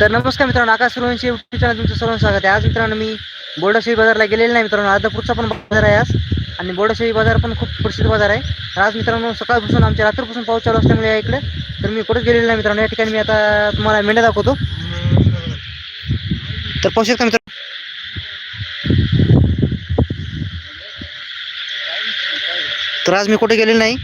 तर नमस्कार मित्रांनो आकाश सुरवंशी युट्यूब चॅनल तुमचं सर्व स्वागत आहे. आज मित्रांनो मी बोर्डाशाही बाजारला गेलेलं नाही मित्रांनो अर्धापूरचा पण बाजार आहे आज. आणि बोर्डाशाही बाजार पण खूप प्रसिद्ध बाजार आहे. तर आज मित्रांनो सकाळपासून आमच्या रात्रीपासून पाऊस चालू असल्यामुळे इकडे. तर मी कुठेच गेलेलो नाही मित्रांनो. या ठिकाणी मी आता तुम्हाला मेंढ्या दाखवतो. तर पाऊस का मित्रांनो. तर आज मी कुठे गेलेलो नाही.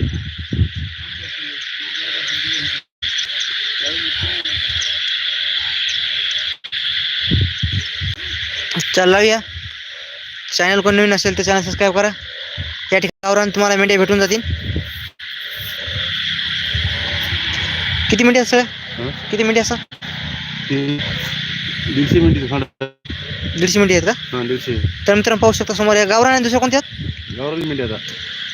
चल लावूया चॅनल कोण नवीन असेल तर चॅनल सबस्क्राईब करा. या ठिकाणावरून तुम्हाला मेंढ्या भेटून जातील. किती मिनिटे असं? किती मिनिटे असं दीडशे मिनिट दीडशे. मिनिटे आहेत का? दीडशे. तर मित्रांनो पाहू शकता समोर या गावरान दुसऱ्या कोणत्या? गावरान मिनिट आता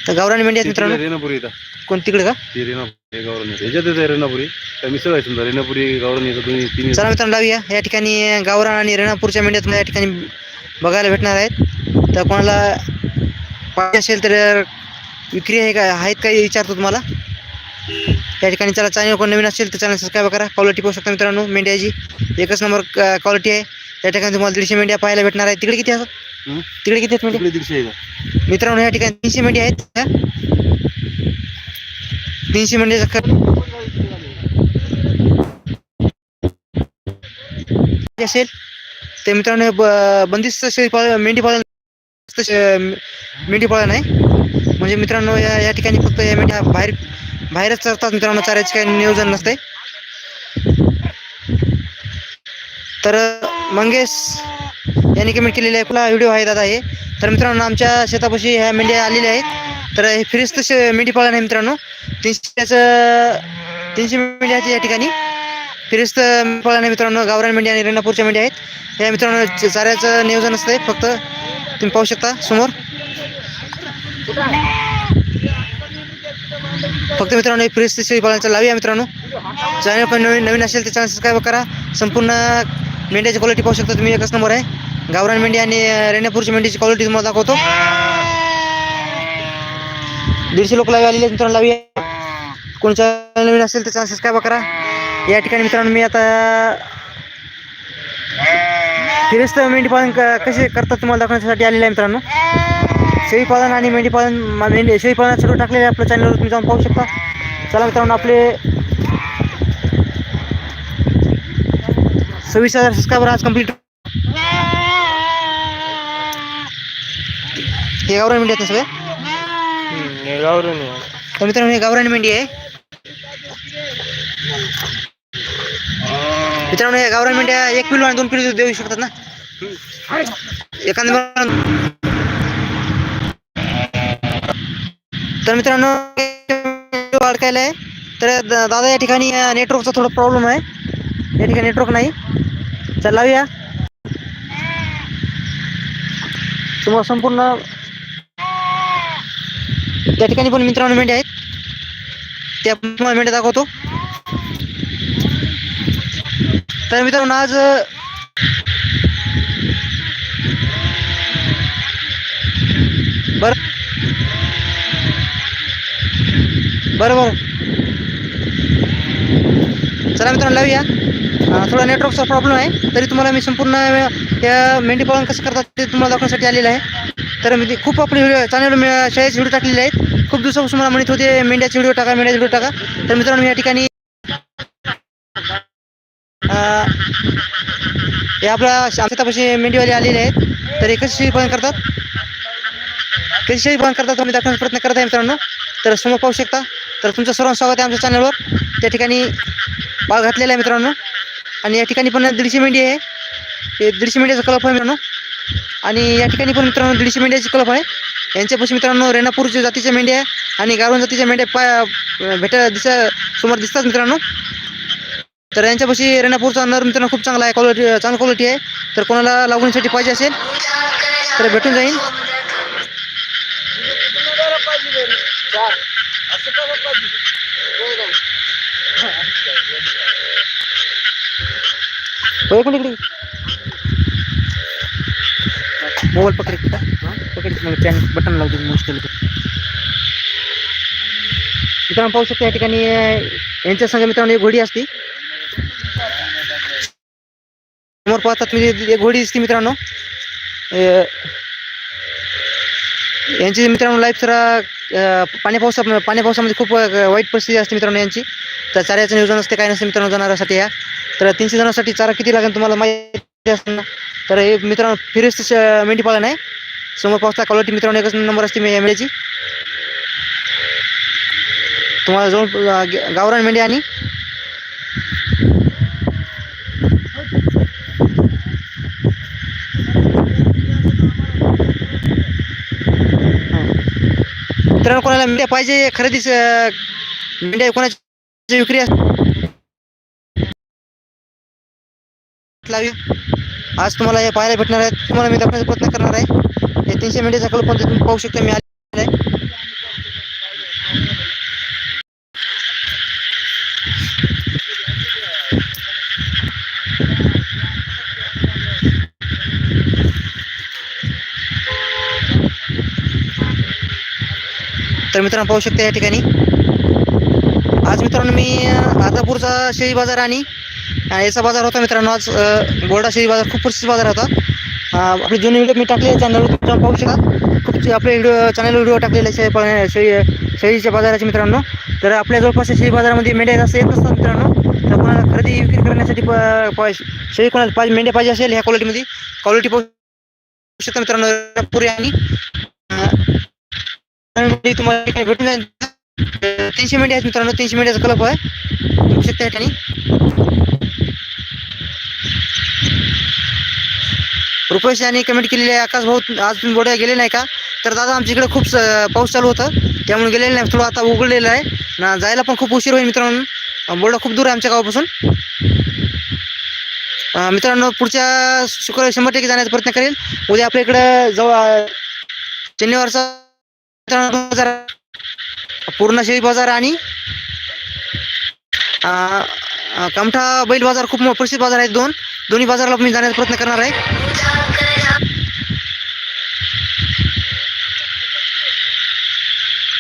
तर गावरान मेंढी आहेत मित्रांनो. रेणापुरी येतात कोण तिकडे का? ती रेणापुरी गावरान. येतात याच्यातच आहे रेणापुरी. त्या मिसळ आहे समजा रेणापुरी गावरान येतात दोन्ही तिन्ही चला मित्रांनो लावूया. या ठिकाणी गावरान आणि रेणापूरच्या मेंढ्या तुम्हाला या ठिकाणी बघायला भेटणार आहेत. तर कोणाला पाहिजे असेल तर विक्री आहे का आहेत का हे विचारतो तुम्हाला. या ठिकाणी चला चॅनल कोण नवीन असेल तर चॅनल सबस्क्राईब करा. क्वालिटी पाहू शकता मित्रांनो मेंढ्याची. एकच नंबर क्वालिटी आहे. या ठिकाणी तुम्हाला दीडशे मेंढ्या पाहायला भेटणार आहेत. तिकडे किती असतात? तिकडे किती आहेत तिकडे दीडशे येतात मित्रांनो या ठिकाणी तीनशे मेंढ्या आहेत. तीनशे मेंढ्याचा खर्च असेल. तर मित्रांनो हे ब बंदिस्त शेळी पाळ मेंढी पालन बंदिस्त शे- मेंढी पालन आहे. म्हणजे मित्रांनो या या ठिकाणी फक्त या मेंढ्या बाहेर बाहेरच चरतात मित्रांनो चाऱ्याचे काही नियोजन नसते तर मंगेश यांनी कमेंट केलेली आहे. कुठला व्हिडिओ आहे दादा हे? तर मित्रांनो आमच्या शेतापाशी ह्या मेंढ्या आलेल्या आहेत. तर हे फिरिस्त शे मेंढी पाळण आहे मित्रांनो. तीनशेचं तीनशे मेंढ्या आहेत या ठिकाणी. फिरिस्त पाळण आहे मित्रांनो. गावरान मेंढ्या आणि रेणापूरच्या मेंढ्या आहेत. या मित्रांनो चाऱ्याचं नियोजन असतं फक्त तुम्ही पाहू शकता समोर. फक्त मित्रांनो हे फिरिस्त शेळी पालनाचं लावूया मित्रांनो. चॅनल पण नवीन नवीन असेल तर चॅनल सबस्क्राईब करा. संपूर्ण मेंढ्याची क्वालिटी पाहू शकता तुम्ही. एकच नंबर आहे. गावरान मेंढी आणि रेण्यापूरची मेंढीची क्वालिटी तुम्हाला दाखवतो. दीडशे लोक लावी आलेले मित्रांना मित्रांनो लावूया नवीन असेल तर चॅनल सबस्क्राईब करा. या ठिकाणी मित्रांनो मी आता फिरस्त मेंढी पालन क- कसे करतात तुम्हाला दाखवण्यासाठी आलेलं आहे मित्रांनो. शेळी पालन आणि मेंढी पालन मेंढी शेळी सर्व टाकलेले आपल्या चॅनलवर तुम्ही जाऊन पाहू शकता. चला मित्रांनो आपले सव्वीस हजार सबस्क्रायबर आज कंप्लीट हे गावरान मेंढी आहेत ना सगळे? गावरान तर मित्रांनो हे गावरान मेंढी आहे. मित्रांनो हे गावरान मेंढ्या एक किलो आणि दोन किलो देऊ शकतात ना? एखाद्या तर मित्रांनो अडकायला आहे. तर दादा या ठिकाणी नेटवर्कचा थोडा प्रॉब्लेम आहे. या ठिकाणी नेटवर्क नाही. चल लावूया. तुम्हाला संपूर्ण त्या ठिकाणी पण मित्रांनो मेंढ्या आहेत. त्या तुम्हाला मेंढ्या दाखवतो. तर मित्रांनो आज बर. बरं बरं चला मित्रांनो लावूया. थोडा नेटवर्कचा प्रॉब्लेम आहे. तरी तुम्हाला मी संपूर्ण या मेंढी पालन कसं करतात ते तुम्हाला दाखवण्यासाठी आलेलं आहे. तर मी ते खूप आपले व्हिडिओ चॅनल शाळेचे व्हिडिओ टाकलेले आहेत. खूप दिवसापासून मला म्हणत होते मेंढ्याचे व्हिडिओ टाका मेंढ्याचे व्हिडिओ टाका. तर मित्रांनो या ठिकाणी हे आपल्या शेतापाशी मेंढीवाले आलेले आहेत. तर हे कशी शेळी पालन करतात? कशी शेळी पालन करतात तुम्ही दाखवण्याचा प्रयत्न करत आहे मित्रांनो. तर समोर पाहू शकता. तर तुमचं सर्वांचं स्वागत आहे आमच्या चॅनलवर त्या ठिकाणी पाळ घातलेला आहे मित्रांनो. आणि या ठिकाणी पण दीडशे मेंढी आहे. दीडशे मेंढ्याचा कलप आहे मित्रांनो. आणि या ठिकाणी पण मित्रांनो दीडशे मेंढ्याची कलप आहे. यांच्यापाशी मित्रांनो रेणापूरच्या जातीच्या मेंढ्या आहे आणि गारवण जातीच्या मेंढ्या पाय भेटा दिसा समोर दिसतात मित्रांनो. तर यांच्यापाशी रेणापूरचा नर मित्रांनो खूप चांगला आहे. क्वालिटी चांगली क्वालिटी आहे. तर कोणाला लागवणीसाठी पाहिजे असेल तर भेटून जाईल हो, एक मिनिट इकडे मोबाईल पकड का पकड मला कॅन बटन लावते मुश्किल मित्रांनो पाहू शकता या ठिकाणी यांच्या संग मित्रांनो एक घोडी असते. समोर पाहतात एक घोडी दिसते मित्रांनो. यांची मित्रांनो लाईफ जरा पाण्या पाणी पावसा पाणी पावसामध्ये खूप वाईट परिस्थिती असते मित्रांनो यांची. तर चाऱ्याचं नियोजन असते काय नसते मित्रांनो जनावरांसाठी या. तर तीनशे जणांसाठी चारा किती लागेल तुम्हाला माहिती असेल ना तर हे मित्रांनो फिरिस्त मेंढी पालन आहे. समोर पावसा क्वालिटी मित्रांनो एकच नंबर असते मे- मेंढ्याची तुम्हाला जाऊन गावरान मेंढी आणि मित्रांनो कोणाला मेंढ्या पाहिजे खरेदीच मेंढ्या कोणाची विक्री असते लावी. आज तुम्हाला हे पाहायला भेटणार आहे. तुम्हाला मी दाखवण्याचा प्रयत्न करणार आहे. हे तीनशे मेंढ्याचा कल पण तुम्ही पाहू शकता मी आले आहे. तर मित्रांनो पाहू शकता या ठिकाणी. आज मित्रांनो मी अं, आदापूरचा शेळी बाजार आणि याचा बाजार होता मित्रांनो आज अं, बोर्डा बाजार खूप प्रसिद्ध बाजार होता. आपले जुने व्हिडिओ मी टाकले चॅनलवर तुम्ही पाहू शकाल खूप आपले व्हिडिओ चॅनलवर व्हिडिओ टाकलेले शेळी शेळी शेळीच्या बाजाराचे मित्रांनो. तर आपल्या जवळपास शेळी बाजारामध्ये मेंढ्या जास्त येत नसतात मित्रांनो. तर कोणाला खरेदी विक्री करण्यासाठी शेळी कोणाला पाहिजे मेंढ्या पाहिजे असेल ह्या क्वालिटीमध्ये क्वालिटी पाहू शकता मित्रांनो. पुरी आणि तुम्हाला काही भेटून जाईल. तीनशे मेंढ्या आहेत मित्रांनो तीनशे मेंढ्याचा क्लब आहे. शकता या ठिकाणी रुपेश यांनी कमेंट केलेली आहे आकाश भाऊ आज तुम्ही बोड्या गेले नाही का? तर दादा आमच्या इकडे खूप पाऊस चालू होता. त्यामुळे गेलेलं नाही थोडं आता उघडलेलं आहे. ना जायला पण खूप उशीर होईल मित्रांनो. बोर्डा खूप दूर आहे आमच्या गावापासून. मित्रांनो पुढच्या शुक्रवारी शंभर टक्के जाण्याचा प्रयत्न करेल. उद्या आपल्या इकडं जवळ शनिवारचा मित्रांनो बाजार पूर्ण शेळी बाजार आणि कमठा कामठा बैल बाजार खूप प्रसिद्ध बाजार आहेत दोन. दोन्ही बाजाराला मी जाण्याचा प्रयत्न करणार आहे.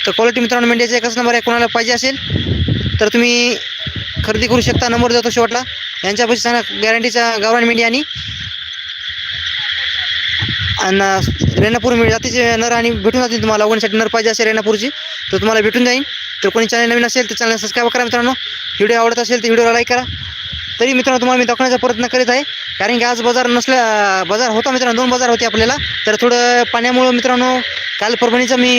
तर क्वालिटी मित्रांनो मेंढ्याचा एकच नंबर आहे. कोणाला पाहिजे असेल तर तुम्ही खरेदी करू शकता. नंबर देतो शेवटला. यांच्यापाशी सांगा. गॅरंटीचा गावरान मेंढी आणि आणि रेणापूर मिळ जातीचे नर आणि भेटून जातील तुम्हाला. आवडण्यासाठी नर पाहिजे असेल रेणापूरची तर तुम्हाला भेटून जाईल तर कोणी चॅनल नवीन असेल तर चॅनल सबस्क्राईब करा मित्रांनो. व्हिडिओ आवडत असेल तर व्हिडिओला लाईक करा. तरी मित्रांनो तुम्हाला मी दाखवण्याचा प्रयत्न करीत आहे. कारण की आज बाजार नसल्या बाजार होता मित्रांनो दोन बाजार होते आपल्याला. तर थोडं पाण्यामुळं मित्रांनो काल परभणीचा मी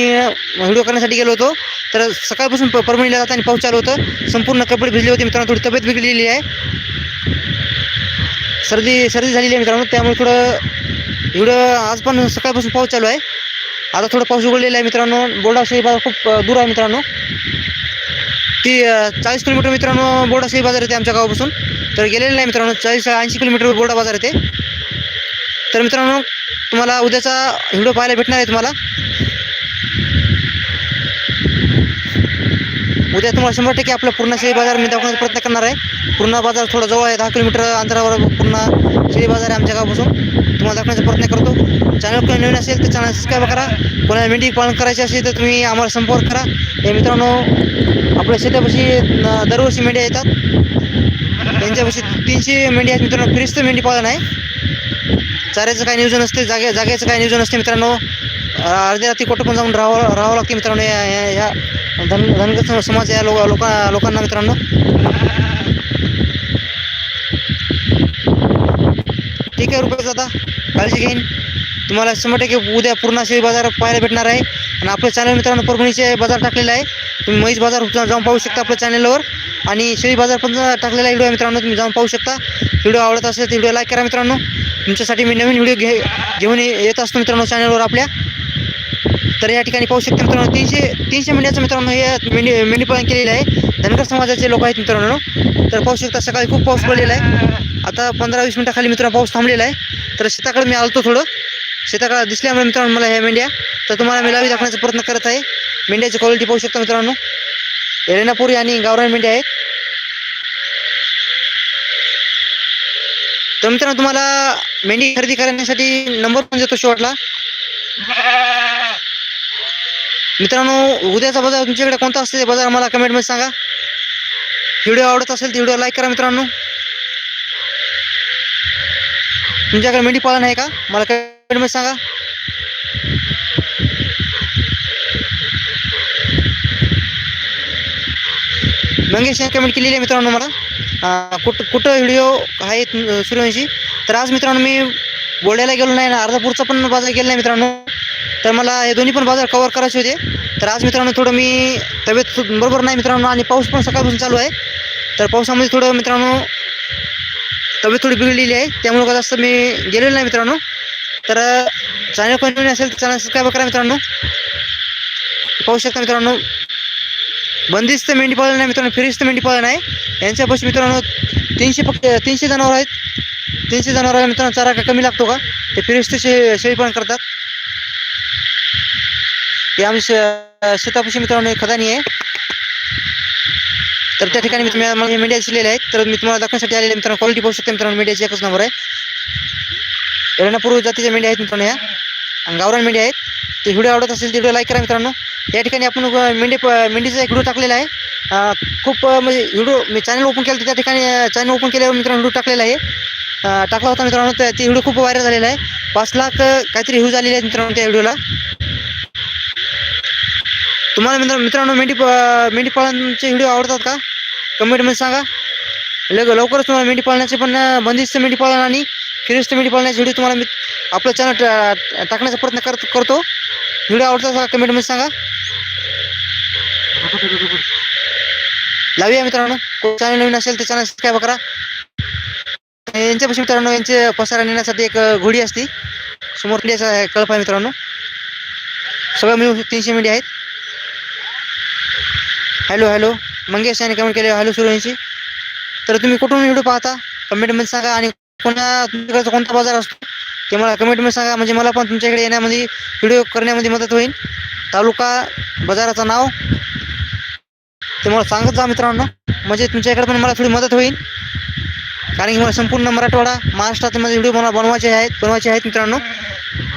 व्हिडिओ करण्यासाठी गेलो होतो. तर सकाळपासून प परभणीला जाताना पाऊस चालू होतं. संपूर्ण कपडे भिजले होते मित्रांनो थोडी तब्येत बिघडलेली आहे. सर्दी सर्दी झालेली आहे मित्रांनो त्यामुळे थोडं व्हिडिओ आज पण सकाळपासून पाऊस चालू आहे. आता थोडं पाऊस उघडलेला आहे मित्रांनो. बोर्डाशाही बाजार खूप दूर आहे मित्रांनो. ती चाळीस किलोमीटर मित्रांनो बोर्डाशाही बाजार येते आमच्या गावापासून. तर गेलेलं नाही मित्रांनो. चाळीस ऐंशी किलोमीटर बोर्डा बाजार येते तर मित्रांनो तुम्हाला उद्याचा व्हिडिओ पाहायला भेटणार आहे तुम्हाला. उद्या तुम्हाला शंभर टक्के आपलं पूर्ण शेळी बाजार मी दाखवण्याचा प्रयत्न करणार आहे. पूर्ण बाजार थोडा जवळ आहे दहा किलोमीटर अंतरावर पूर्ण शेळी बाजार आहे आमच्या गावापासून तुम्हाला दाखवण्याचा प्रयत्न करतो. चॅनल कोणी नवीन असेल तर चॅनल सबस्क्राईब करा. कोणाला मेंढी पालन करायची असेल तर तुम्ही आम्हाला संपर्क करा. हे मित्रांनो आपल्या शेतापाशी दरवर्षी मेंढ्या येतात. त्यांच्यापाशी तीनशे मेंढी आहेत मित्रांनो. फ्रीजचं मेंढी पालन आहे. चाऱ्याचं काही नियोजन असते जागे जागेचं काही नियोजन असते मित्रांनो. अर्ध्या रात्री कुठं पण जाऊन राहावं राहावं लागते मित्रांनो. या या- धन धनगर समाज या लोक लोका लोकांना मित्रांनो. टक्के रुपये जाता. काळजी घेईन. तुम्हाला शंभर टक्के उद्या पूर्ण शेळी बाजार पाहायला भेटणार आहे. आणि आपलं चॅनल मित्रांनो परभणीचे बाजार टाकलेलं आहे. तुम्ही म्हैस बाजार जाऊन पाहू शकता आपल्या चॅनलवर आणि शेळी बाजार पण टाकलेला व्हिडिओ आहे मित्रांनो तुम्ही जाऊन पाहू शकता. व्हिडिओ आवडत असेल तर व्हिडिओ लाईक करा मित्रांनो. तुमच्यासाठी मी नवीन व्हिडिओ घे घेऊन ये- येत असतो मित्रांनो चॅनलवर आपल्या. तर या ठिकाणी पाहू शकता मित्रांनो तीनशे तीनशे मेंढ्याचं मित्रांनो हे मेंढी मेंढीपालन केलेलं आहे. धनगर समाजाचे लोक आहेत मित्रांनो. तर पाहू शकता सकाळी खूप पाऊस पडलेला आहे. आता पंधरा वीस मिनटाखाली मित्रांनो पाऊस थांबलेला आहे. तर शेताकडे मी आलतो थोडं. शेताकडे दिसल्यामुळे मित्रांनो मला ह्या मेंढ्या तर तुम्हाला मी लावी दाखवण्याचा प्रयत्न करत आहे. मेंढ्याची क्वालिटी पाहू शकता मित्रांनो. एरेनापुरी आणि गावरान मेंढ्या आहेत. तर मित्रांनो तुम्हाला मेंढी खरेदी करण्यासाठी नंबर पण देतो शेवटला. मित्रांनो उद्याचा बाजार तुमच्याकडे कोणता असते ते बाजार मला कमेंटमध्ये सांगा. व्हिडिओ आवडत असेल तर व्हिडिओ लाईक करा मित्रांनो. तुमच्याकडे मेंढी पालन आहे का? मला कमेंटमध्ये सांगा. मंगेश यांनी कमेंट केलेली आहे मित्रांनो मला. कुठं कुठं व्हिडिओ आहेत सूर्यवंशी तर आज मित्रांनो मी बोलायला गेलो नाही ना अर्धापूरचा पण बाजार गेला नाही मित्रांनो. तर मला हे दोन्ही पण बाजार कवर करायचे होते. तर आज मित्रांनो थोडं मी तब्येत बरोबर नाही मित्रांनो आणि पाऊस पण सकाळपासून चालू आहे. तर पावसामध्ये थोडं मित्रांनो तब्येत थोडी बिघडलेली आहे. त्यामुळे कसं जास्त मी गेलेलो नाही मित्रांनो. तर चॅनल पण नवीन असेल तर चॅनल सबस्क्राईब करा मित्रांनो. पाहू शकता मित्रांनो. बंदिस्त मेंढी पालन नाही मित्रांनो. फिरिस्त मेंढी पालन आहे. यांच्यापाशी मित्रांनो तीनशे पक्ष तीनशे जनावर आहेत. तीनशे जनावर मित्रांनो. चारा का कमी लागतो का? ते फिरिस्त शे शेळीपालन करतात. ते आमच्या शेतापाशी मित्रांनो एक खदानी आहे. तर त्या ठिकाणी मी तुम्हाला मला मीडिया दिलेले आहेत. तर मी तुम्हाला दाखवण्यासाठी आलेले मित्रांनो. क्वालिटी पाहू शकते मित्रांनो मीडियाची एकच नंबर आहे. रेणापूर्व जातीच्या मेंढ्या आहेत मित्रांनो या. आणि गावरान मेंढ्या आहेत. ते व्हिडिओ आवडत असेल ते व्हिडिओ लाईक करा मित्रांनो. या ठिकाणी आपण मेंढी मेंढीचा एक व्हिडिओ टाकलेला आहे. खूप म्हणजे व्हिडिओ मी चॅनल ओपन केलं तर त्या ठिकाणी चॅनल ओपन केल्यावर मित्रांनो व्हिडिओ टाकलेला आहे. टाकला होता मित्रांनो. तर ते व्हिडिओ खूप व्हायरल झालेला आहे. पाच लाख काहीतरी व्ह्यूज आलेले आहेत मित्रांनो त्या व्हिडिओला तुम्हाला मित्र मित्रांनो मेंढी मेंढी पाळांचे व्हिडिओ आवडतात का? कमेंटमध्ये सांगा. लग लवकरच तुम्हाला मेंढी पाळण्याचे पण बंदिस्त मेंढी पाळण आणि फिरिस्त मेंढी पाळण्याचे व्हिडिओ तुम्हाला मी आपलं चॅनल टाकण्याचा प्रयत्न करत करतो. व्हिडिओ आवडता सांगा कमेंटमध्ये सांगा. लावूया मित्रांनो. चॅनल नवीन असेल तर चॅनल सबस्क्राईब करा. यांच्यापाशी मित्रांनो यांचे पसारा नेण्यासाठी एक घोडी असते. समोर कळप आहे मित्रांनो. सगळं मिळून तीनशे मेंढी आहेत. हॅलो हॅलो मंगेश यांनी कमेंट केले हॅलो सूर्यवंशी तर तुम्ही कुठून व्हिडिओ पाहता? कमेंटमध्ये सांगा आणि कोणा तुमच्याकडचा कोणता बाजार असतो ते मला कमेंटमध्ये सांगा. म्हणजे मला पण तुमच्याकडे येण्यामध्ये व्हिडिओ करण्यामध्ये मदत होईल. तालुका बाजाराचं नाव ते मला सांगत जा मित्रांनो. म्हणजे तुमच्याकडे पण मला थोडी मदत होईल. कारण की मला संपूर्ण मराठवाडा महाराष्ट्रामध्ये व्हिडिओ मला बनवायचे आहेत बनवायचे आहेत मित्रांनो.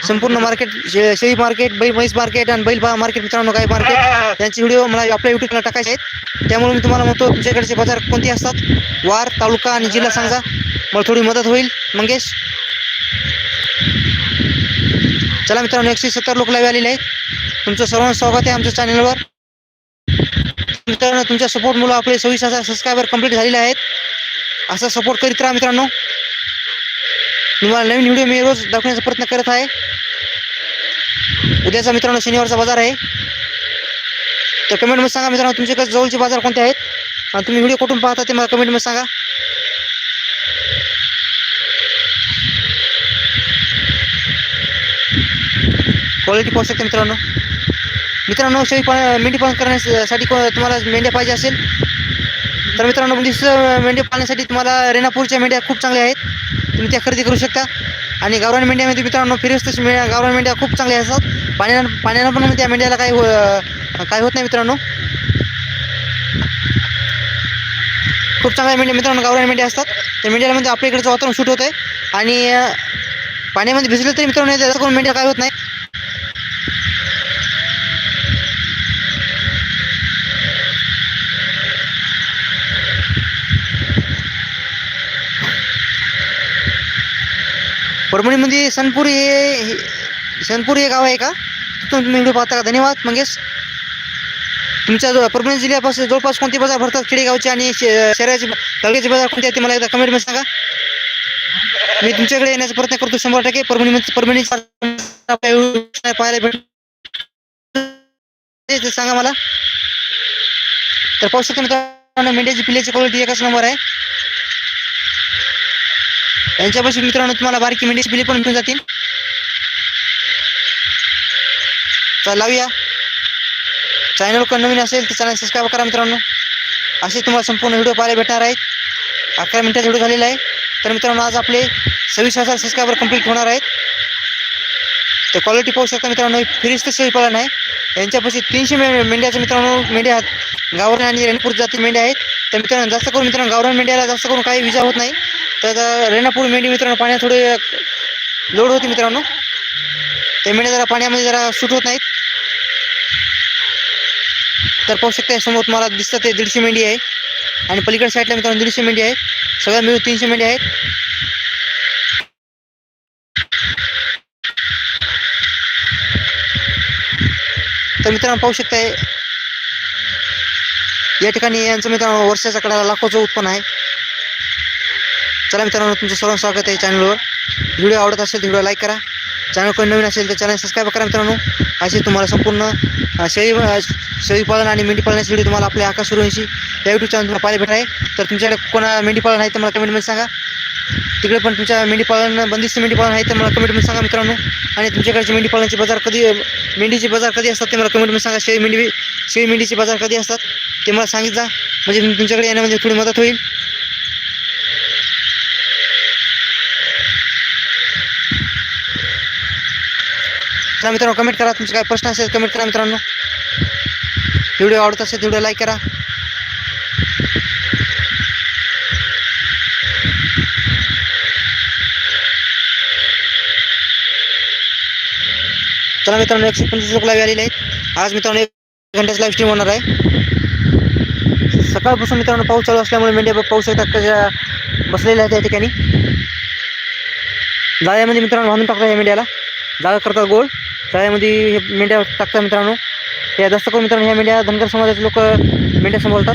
संपूर्ण मार्केट शेळी मार्केट बैल म्हैस मार्केट आणि बैल मार्केट मित्रांनो गाय मार्केट यांचे व्हिडिओ मला आपल्या यूट्यूबला टाकायचे आहेत. त्यामुळे मी तुम्हाला म्हणतो तुमच्याकडचे बाजार कोणते असतात? वार तालुका आणि जिल्हा सांगा. मला थोडी मदत होईल. मंगेश? चला मित्रांनो एकशे सत्तर लोक लाईव्ह आलेले आहेत. तुमचं सर्वांचं स्वागत आहे आमच्या चॅनलवर मित्रांनो तुमच्या सपोर्टमुळे आपले सव्वीस हजार सबस्क्रायबर कंप्लीट झालेले आहेत. असा सपोर्ट करीत राहा मित्रांनो. तुम्हाला नवीन व्हिडिओ मी रोज दाखवण्याचा प्रयत्न करत आहे. उद्याचा मित्रांनो शनिवारचा बाजार आहे. तर कमेंटमध्ये सांगा मित्रांनो तुमच्याकडे जवळचे बाजार कोणते आहेत? आणि तुम्ही व्हिडिओ कुठून पाहता ते मला कमेंटमध्ये सांगा. क्वालिटी पाहू शकता मित्रांनो. मित्रांनो शेळी पालन मेंढी पालन करण्यासाठी को- तुम्हाला मेंढ्या पाहिजे असेल तर मित्रांनो म्हणजे बंदिस्त मेंढ्या पाळण्यासाठी तुम्हाला रेणापूरच्या मेंढ्या खूप चांगल्या आहेत. तुम्ही त्या खरेदी करू शकता. आणि गावरान मेंढ्यामध्ये म्हणजे मित्रांनो फिरस्त मेंढ्या गावरान मेंढ्या खूप चांगल्या असतात. पाण्यानं पाण्यानं पण त्या मेंढ्याला काही हो काही होत नाही मित्रांनो. खूप चांगल्या मेंढ्या मित्रांनो गावरान मेंढ्या असतात. त्या मेंढ्याला म्हणजे आपल्या इकडचं वातावरण सूट होतं आहे आणि पाण्यामध्ये भिजलं तरी मित्रांनो त्याचा करून मेंढ्या काय होत नाही. परभणीमध्ये म्हणजे सनपुरी हे हे- सनपुरी हे गाव आहे का? तुम्ही व्हिडिओ पाहता का? धन्यवाद मंगेश. तुमच्या जो परभणी जिल्ह्यापासून जवळपास कोणते बाजार भरतात? खेडेगावचे आणि शहराचे तालुक्याचे बाजार कोणते आहेत ते मला एकदा कमेंटमध्ये सांगा. मी तुमच्याकडे येण्याचा प्रयत्न करतो शंभर टक्के. परभणी म्हणजे परभणी पाहायला भेट ते सांगा मला. तर पाहू शकता मेंढ्याची पिल्याची क्वालिटी एकच नंबर आहे. यांच्यापासून मित्रांनो तुम्हाला बारकी मेंढी पिले पण मिळून जातील. तर लावूया. चॅनल कोण नवीन असेल तर चॅनल सबस्क्राईब करा मित्रांनो. असे तुम्हाला संपूर्ण व्हिडिओ पाहायला भेटणार आहेत. अकरा मिनिटाचा व्हिडिओ झालेला आहे. तर मित्रांनो आज आपले सव्वीस हजार सबस्क्रायबर कंप्लीट होणार आहेत. तर क्वालिटी पाहू शकता मित्रांनो फिरिस्त शेळी पालन आहे यांच्यापाशी तीनशे मे मेंढ्याचे मित्रांनो मेंढ्या आहेत. गावरान आणि रेणपूर जाती मेंढ्या आहेत. तर मित्रांनो जास्त करून मित्रांनो गावरान मेंढ्याला जास्त करून काही विजा होत नाही. तर रेणापूर मेंढी मित्रांनो पाण्यात थोडे लोड होती मित्रांनो. ते मेंढ्या जरा पाण्यामध्ये जरा सूट होत नाहीत. तर पाहू शकता समोर तुम्हाला दिसतं ते दीडशे मेंढी आहे. आणि पलीकडे साईडला मित्रांनो दीडशे मेंढी आहेत. सगळ्या मिळून तीनशे मेंढी आहेत. तर मित्रांनो पाहू शकताय या ठिकाणी यांचं मित्रांनो वर्षाच्या कडाला लाखोचं उत्पन्न आहे. चला मित्रांनो तुमचं सर्व स्वागत आहे चॅनलवर व्हिडिओ आवडत असेल तर व्हिडिओ लाईक करा. चॅनल कोणी नवीन असेल तर चॅनल सबस्क्राईब करा मित्रांनो. असे तुम्हाला संपूर्ण शेळी शेळीपालन आणि मेंढी पालनाचे व्हिडिओ तुम्हाला आपल्या आकाश सुरूंशी या यूट्यूब चॅनल तुम्हाला पाहायला भेटणार आहे. तर तुमच्याकडे कोणा मेंढी पालन आहे तर मला कमेंटमध्ये सांगा. तिकडे पण तुमच्या मेंढी पालन बंदिस्त मेंढी पालन आहे तर मला कमेंटमध्ये सांगा मित्रांनो. आणि तुमच्याकडचे मेंढी पालनाचे बाजार कधी मेंढीचे बाजार कधी असतात ते मला कमेंटमध्ये सांगा. शेळी मेंढी शेळी मेंढीचे बाजार कधी असतात ते मला सांगितलं म्हणजे मी तुमच्याकडे येण्यामध्ये थोडी मदत होईल. चला मित्रांनो कमेंट करा. तुमचे काय प्रश्न असेल कमेंट करा मित्रांनो. व्हिडिओ आवडत असेल व्हिडिओ लाईक करा. चला मित्रांनो एकशे पंचवीस लोक लाईव्ह आलेले आहेत. आज मित्रांनो एक घंट्याच लाईव्ह स्ट्रीम होणार आहे. सकाळपासून मित्रांनो पाऊस चालू असल्यामुळे मेंढ्या पाऊस येतात त्याच्या बसलेल्या आहेत त्या ठिकाणी. जाळ्यामध्ये मित्रांनो बांधून टाकतात या मेंढ्याला. जाळ करतात गोल. शाळेमध्ये हे मेंढ्या टाकतात मित्रांनो. या जास्त करून मित्रांनो ह्या मेंढ्या धनगर समाजाचे लोक मेंढ्या सांभाळतात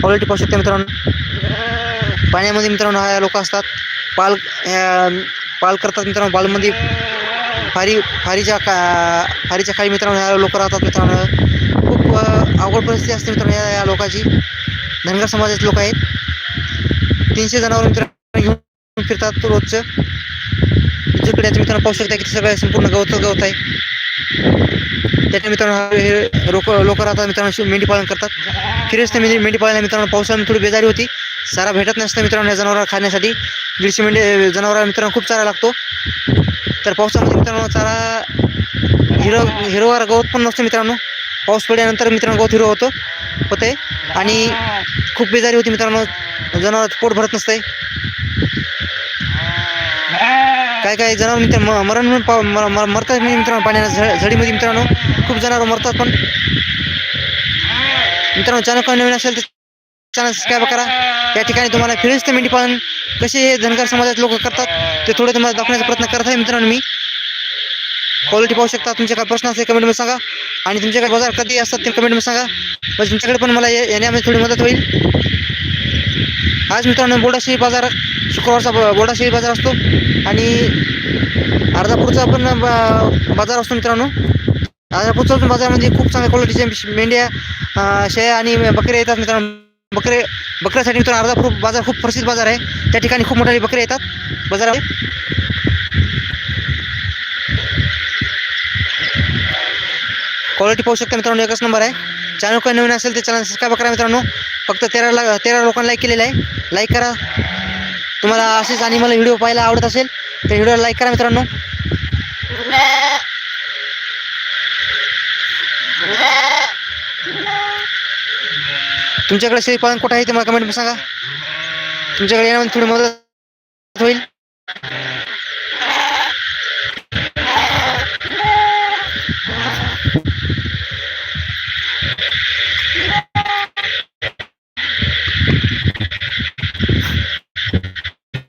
क्वालिटी पाहू शकता मित्रांनो. पाण्यामध्ये मित्रांनो हा लोक असतात. पाल पाल करतात मित्रांनो बालमध्ये फारी फारीच्या का फारीच्या खाली मित्रांनो ह्या लोक राहतात मित्रांनो. खूप अवघड परिस्थिती असते मित्रांनो या लोकांची. धनगर समाजाचे लोक आहेत. तीनशे जनावर मित्रांनो घेऊन फिरतात रोजचं. जिकडे मित्रांनो पाहू शकता की सगळं संपूर्ण गवत गवत आहे. त्याच्या मित्रांनो हे लोक लोक राहतात मित्रांनो मेंढी पालन करतात. फिरस्ते मेंढी मेंढी पाळायला मित्रांनो पावसाळ्यात थोडी बेजारी होती. चारा भेटत नसतं मित्रांनो या जनावरांना खाण्यासाठी. दीडशे मेंढे जनावरांना मित्रांनो खूप चारा लागतो. तर पावसामध्ये मित्रांनो चारा हिरो हिरवार गवत पण नसतं मित्रांनो. पाऊस पडल्यानंतर मित्रांनो गवत हिरो होतं होते आणि खूप बेजारी होती मित्रांनो. जनावर पोट भरत नसतंय. काय काय जनावर मित्र मरण म्हणून मरतात म्हणजे मित्रांनो पाण्याला झडीमध्ये मित्रांनो. खूप जनावर मरतात पण. मित्रांनो चॅनल कोणी नवीन असेल तर चॅनल सबस्क्राईब करा. या ठिकाणी तुम्हाला फिरस्त मेंढी पालन कसे हे धनगर समाजात लोक करतात ते थोडे तुम्हाला दाखवण्याचा प्रयत्न करत आहे मित्रांनो मी. क्वालिटी पाहू शकता. तुमचे काय प्रश्न असेल कमेंटमध्ये सांगा. आणि तुमच्याकडे बाजार कधी असतात ते कमेंटमध्ये सांगा. म्हणजे तुमच्याकडे पण मला ये- येण्यामध्ये थोडी मदत होईल. आज मित्रांनो बोडाशी बाजार शुक्रवारचा बोडाशी बाजार असतो. आणि अर्धापूरचा पण बाजार असतो मित्रांनो. अर्धापूरचा पण बाजारामध्ये म्हणजे खूप चांगल्या क्वालिटीच्या मेंढ्या शेळ्या आणि बकऱ्या येतात मित्रांनो. बकरे बकऱ्यासाठी मित्रांनो अर्धापूर बाजार खूप प्रसिद्ध बाजार आहे. त्या ठिकाणी खूप मोठ्या बकरे येतात. बाजारामध्ये. क्वालिटी पाहू शकता मित्रांनो एकच नंबर आहे. चॅनल काही नवीन असेल तर चॅनल सबस्क्राईब करा मित्रांनो. फक्त तेरा ला तेरा लोकांना लाईक केलेलं आहे. लाईक करा. तुम्हाला असेच आणि मला व्हिडिओ पाहायला आवडत असेल तर व्हिडिओला लाईक करा मित्रांनो. तुमच्याकडे शेळीपालन कुठं आहे ते मला कमेंटमध्ये सांगा. तुमच्याकडे येण्यामध्ये थोडी मदत होईल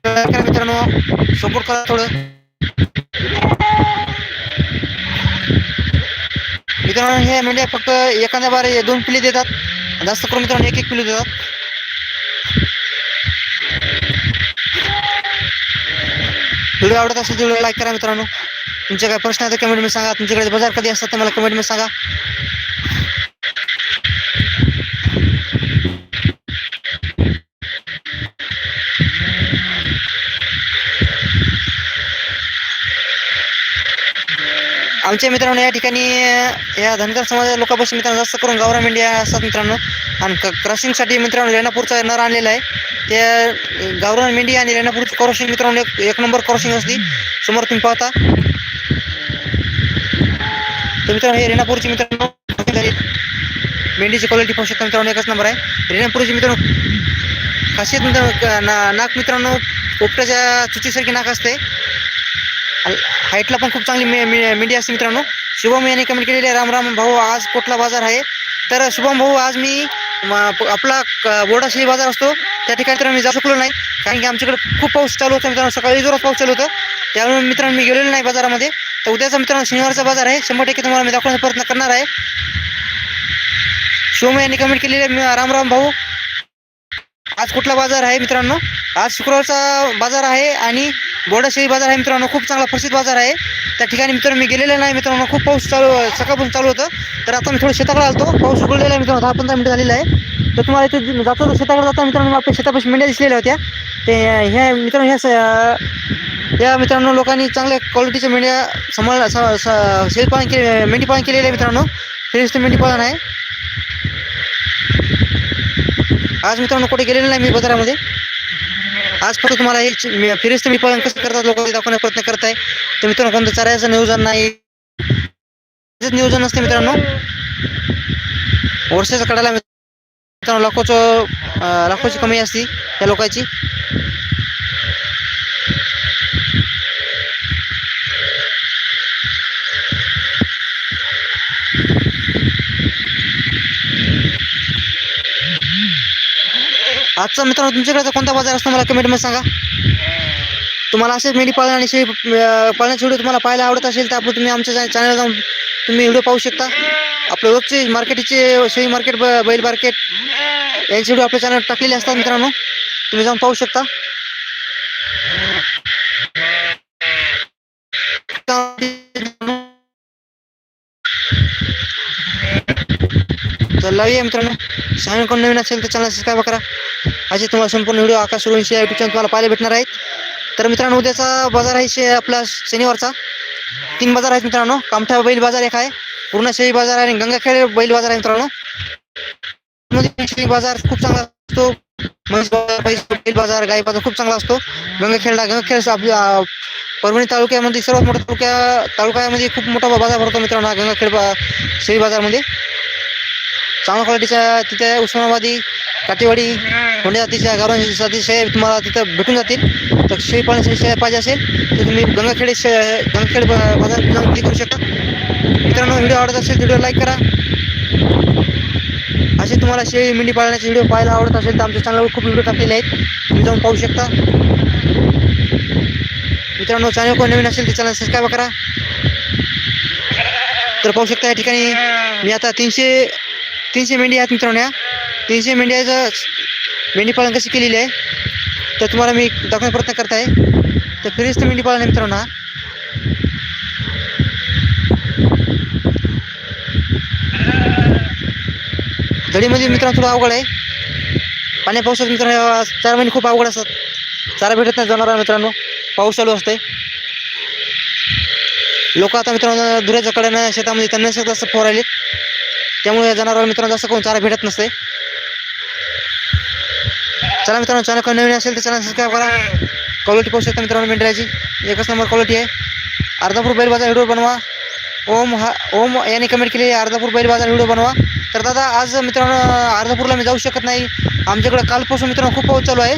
like करा मित्रांनो सपोर्ट करा थोडं. मित्रांनो हे मेंढ्या फक्त एखाद्या बारे दोन पिले देतात. जास्त करून मित्रांनो एक एक पिली देतात. व्हिडिओ आवडत असेल तर लाईक करा मित्रांनो. तुमचे काय प्रश्न आहेत कमेंटमध्ये सांगा. तुमच्याकडे बाजार कधी असतात ते मला कमेंटमध्ये सांगा. आमच्या मित्रांनो या ठिकाणी या धनगर समाजाच्या लोकांपासून मित्रांनो जास्त करून गावरान मेंढ्या असतात मित्रांनो. आणि क क्रॉसिंगसाठी मित्रांनो रेणापूरचा नर आणलेला आहे. ते अं, गावरान मेंढी आणि रेणापूरची क्रॉसिंग मित्रांनो एक एक नंबर क्रॉसिंग असते समोर तुम्ही पाहता. तर मित्रांनो हे रेणापूरची मित्रांनो मेंढीची क्वालिटी पाहू शकता मित्रांनो एकच नंबर आहे. रेणापूरची मित्रांनो खासियत मित्रांनो ना नाक मित्रांनो पोपट्याच्या चुतीसारखी नाक असते. हाईटला पण खूप चांगली मे मे- मेंढी असते मित्रांनो. शुभम यांनी कमेंट केलेली आहे राम राम भाऊ आज कुठला बाजार आहे? तर शुभम भाऊ आज मी आपला क- बाजार असतो. त्या ठिकाणी तर मी जाऊ शकलो नाही. कारण की आमच्याकडे खूप पाऊस चालू होता मित्रांनो. सकाळी जोरात पाऊस चालू होतं. त्यामुळे मित्रांनो मी गेलेलो नाही बाजारामध्ये. तर उद्याचा मित्रांनो शनिवारचा बाजार आहे. शंभर टक्के तुम्हाला मी दाखवण्याचा प्रयत्न करणार आहे. शिवम यांनी कमेंट केलेली आहे मी- राम राम भाऊ आज कुठला बाजार आहे मित्रांनो? आज शुक्रवारचा बाजार आहे आणि बोर्डा बाजार आहे मित्रांनो खूप चांगला प्रसिद्ध बाजार आहे. त्या ठिकाणी मित्रांनो मी गेलेलं नाही मित्रांनो खूप पाऊस चालू सकाळपासून चालू होतं. तर आता मी थोडं शेताकडे आलतो. पाऊस उघडलेला आहे मित्रांनो दहा पंधरा मिनिटं झालेलं आहे. तर तुम्हाला इथे जातो जाता जाता शेताकडे जाता मित्रांनो आपल्या शेतापासून मेंढ्या दिसलेल्या होत्या. ते ह्या मित्रांनो ह्या स- या मित्रांनो लोकांनी चांगल्या क्वालिटीच्या मेंढ्या सांभाळ स- केले मेंढी पालन केलेलं आहे मित्रांनो. फ्रेश मेंढी पालन आहे. आज मित्रांनो कुठे गेलेलं नाही मी बाजारामध्ये. आज फक्त तुम्हाला हे मी- फिरिस्त मी पालन कसं करतात लोक दाखवण्याचा प्रयत्न करत आहे तर मित्रांनो कोणतं चरायचं नियोजन नाही. नियोजन नसते मित्रांनो. वर्षाचं काढायला मित्रांनो लाखोचं लाखोची कमी असते त्या लोकांची. आजचा मित्रांनो तुमच्याकडे कोणता बाजार असतो मला कमेंटमध्ये सांगा. तुम्हाला असेच मेंढी पालन आणि शेळी अं, पालनाचे व्हिडिओ तुम्हाला पाहायला आवडत असेल तर आपण तुम्ही आमच्या चॅनलला जाऊन तुम्ही व्हिडिओ पाहू शकता. आपले रोजचे मार्केटचे शेळी मार्केट बैल मार्केट यांचे व्हिडिओ आपल्या चॅनल टाकलेले असतात मित्रांनो. तुम्ही जाऊन पाहू शकता. तर लावूया मित्रांनो. चॅनल कोण नवीन असेल तर चॅनल सबस्क्राईब करा. असे तुम्हाला संपूर्ण व्हिडिओ आकाश सुरवंशी या युट्यूब चॅनल तुम्हाला पाहायला भेटणार आहेत. तर मित्रांनो उद्याचा बाजार आहे शे आपला शनिवारचा. तीन बाजार आहेत मित्रांनो. कामठा बैल बाजार एक आहे. पूर्ण शेळी बाजार आहे आणि गंगाखेड बैल बाजार आहे मित्रांनो. बाजार खूप चांगला असतो. म्हैस बाजार बैल बाजार गाई बाजार खूप चांगला असतो. गंगाखेडला गंगाखेड आपल्या परभणी तालुक्यामध्ये सर्वात मोठा तालुक्या तालुक्यामध्ये खूप मोठा बाजार भरतो मित्रांनो गंगाखेड बा शेळी बाजारमध्ये. चांगल्या क्वालिटीच्या तिथे उस्मानाबादी काटेवाडी होंडे जातीच्या गावरान जाती तुम्हाला तिथं भेटून जातील. तर शेळी पाण्याची शेळ्या पाहिजे असेल तर तुम्ही गंगाखेड शे गंगाखेड बाजार जाऊन क्लिक करू शकता. मित्रांनो व्हिडिओ आवडत असेल व्हिडिओ लाईक करा. असे तुम्हाला शेळी मेंढी पाळण्याचे व्हिडिओ पाहायला आवडत असेल तर आमच्या चॅनलवर खूप व्हिडिओ टाकलेले आहेत. तुम्ही जाऊन पाहू शकता. मित्रांनो चॅनल कोण नवीन असेल तर चॅनल सबस्क्राईब करा. तर पाहू शकता या ठिकाणी मी आता तीनशे तीनशे मेंढी आहेत मित्रांनो या. तीनशे मेंढ्याचं मेंढीपालन कशी केलेली आहे तर तुम्हाला मी दाखवण्याचा प्रयत्न करत आहे तर फ्रीच तर मेंढीपालन आहे मित्रांनो. दडीमध्ये मित्रांनो थोडं अवघड आहे. पाण्या पावसात मित्रांनो चार महिने खूप अवघड असतात. चारा भेटत नाही जाणार मित्रांनो. पाऊस चालू असते लोक आता मित्रांनो दुऱ्याच्या कड्यानं शेतामध्ये त्यांना जास्त आले त्यामुळे या जनावरांना मित्रांनो जास्त कोण चारा भेटत नसते चला मित्रांनो चॅनल कोण नवीन असेल तर चॅनल सबस्क्राईब करा. क्वालिटी पाहू शकता मित्रांनो मेंढराची एकच नंबर क्वालिटी आहे. अर्धापूर बैलबाजार व्हिडिओ बनवा. ओम हा ओम यांनी कमेंट केली आहे अर्धापूर बैल बाजार व्हिडिओ बनवा. तर दादा आज मित्रांनो अर्धापूरला मी जाऊ शकत नाही. आमच्याकडे कालपासून मित्रांनो खूप पाऊस चालू आहे.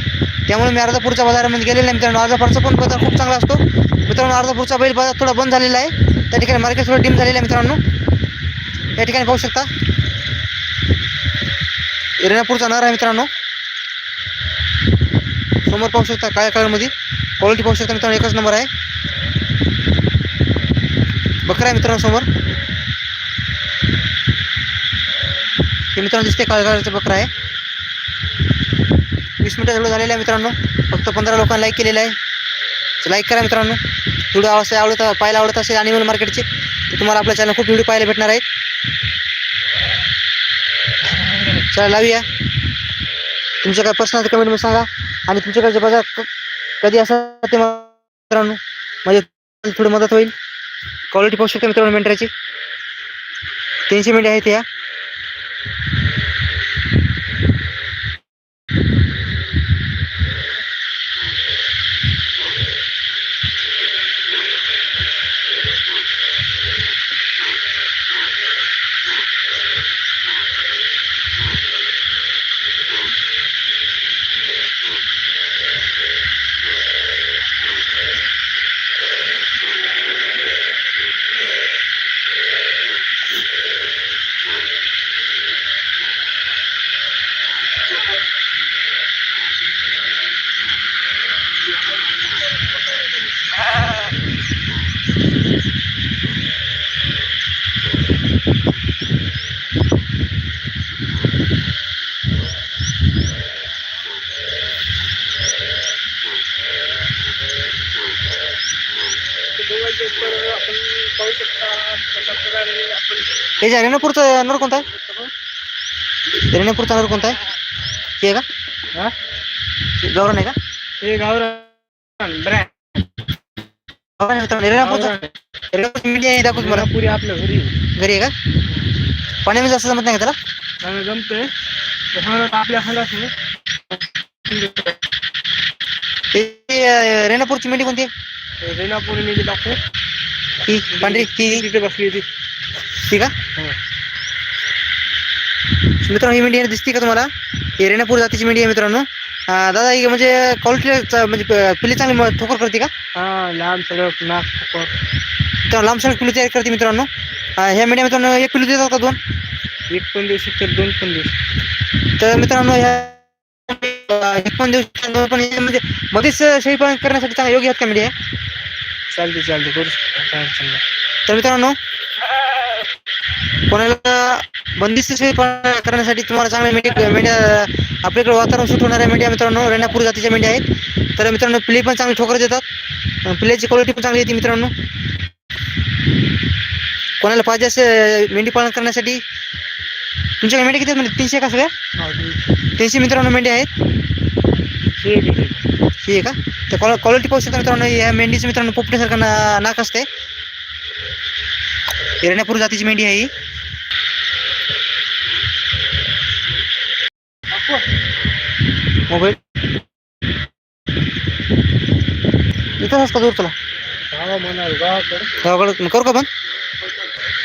त्यामुळे मी अर्धापूरच्या बाजारामध्ये गेलेला आहे मित्रांनो. अर्धापूरचा पण बाजार खूप चांगला असतो. मित्रांनो अर्धापूरचा बैल बाजार थोडा बंद झालेला आहे. त्या ठिकाणी मार्केट थोडं डिम झालेलं आहे मित्रांनो. या ठिकाणी पाहू शकता. इरणापूरचा नर आहे मित्रांनो. समोर पाहू शकता काळ्या कलरमध्ये. क्वालिटी पाहू शकता मित्रांनो एकच नंबर आहे. बकरा आहे मित्रांनो समोर. हे मित्रांनो दिसते काळ्या कलरचं बकरा आहे. वीस मिनिटं व्हिडिओ झालेला आहे मित्रांनो. फक्त पंधरा लोकांना लाईक केलेलं आहे. लाईक करा मित्रांनो. व्हिडिओ असे आवडत पाहायला आवडत असेल ॲनिमल मार्केटचे तर तुम्हाला आपल्या चॅनल खूप व्हिडिओ पाहायला भेटणार आहेत. चला लावूया. तुमच्या काय प्रश्न आहे कमेंटमध्ये सांगा. आणि तुमच्याकडचे बघा कधी असं ते मित्रांनो म्हणजे थोडी मदत होईल. क्वालिटी पाहू शकता मित्रांनो मेंढराची तीनशे मेंढ्या आहेत या त्याच्या रेणापूरचा नर कोणता आहे? रेणापूरचा नर कोणता आहे? का? गौरव आहे का? गावरान गौरव आहे मित्रांनो रेणापूरचा. रेणापूरची मीडिया आहे दाखवतो मला पुरी आपल्या घरी घरी आहे का? पाण्यामध्ये जास्त जमत नाही का त्याला? जमतंय. ते आपल्या हलाच ते रेणापूरची मेंढी कोणती आहे? रेणापूर मी दाखव. ही पांढरी ही. तिथे बसली होती. ही. का मित्रांनो ही मेंढी दिसते का तुम्हाला? ही रेणापूर जातीची मेंढी आहे मित्रांनो. दादा ही म्हणजे क्वालिटी म्हणजे प- पिल्ली चांगली ठोकर करते का? हा लांब सगळं नाक ठोकर. तर लांब सडक पिल्लू तयार करते मित्रांनो. ह्या मेंढ्या मित्रांनो एक पिल्लू देतात का दोन? एक पण देऊ शकते दोन पण देऊ शकते तर मित्रांनो ह्या एक पण देऊ शकता, दोन पण हे म्हणजे मध्येच शेळीपालन करण्यासाठी चांगले योग्य आहेत का मेंढ्या? चालते चालते करू शकतो. तर मित्रांनो कोणाला बंदिस्त शेळीपालन करण्यासाठी तुम्हाला चांगल्या मेंढ्या मेंढ्या आपल्याकडे वातावरण सुट होणाऱ्या मेंढ्या मित्रांनो रेणापूर जातीच्या मेंढ्या आहेत. तर मित्रांनो पिल्ली पण चांगली ठोकर देतात. अं, पिल्ल्याची क्वालिटी पण चांगली येते मित्रांनो. कोणाला पाहिजे असे मेंढी पालन करण्यासाठी? तुमच्याकडे मेंढ्या किती म्हणजे तीनशे का सगळ्या? हा. तीनशे. मित्रांनो मेंढ्या आहेत. ही आहे. का? तर क्वाल क्वालिटी पाहू शकता मित्रांनो या मेंढीचं मित्रांनो पोपटीसारखं ना नाक असते ही रेणापूर जातीची मेंढी आहे ही. मोबाईल. इथंच असता दूर तुला गावाकडं करू का पण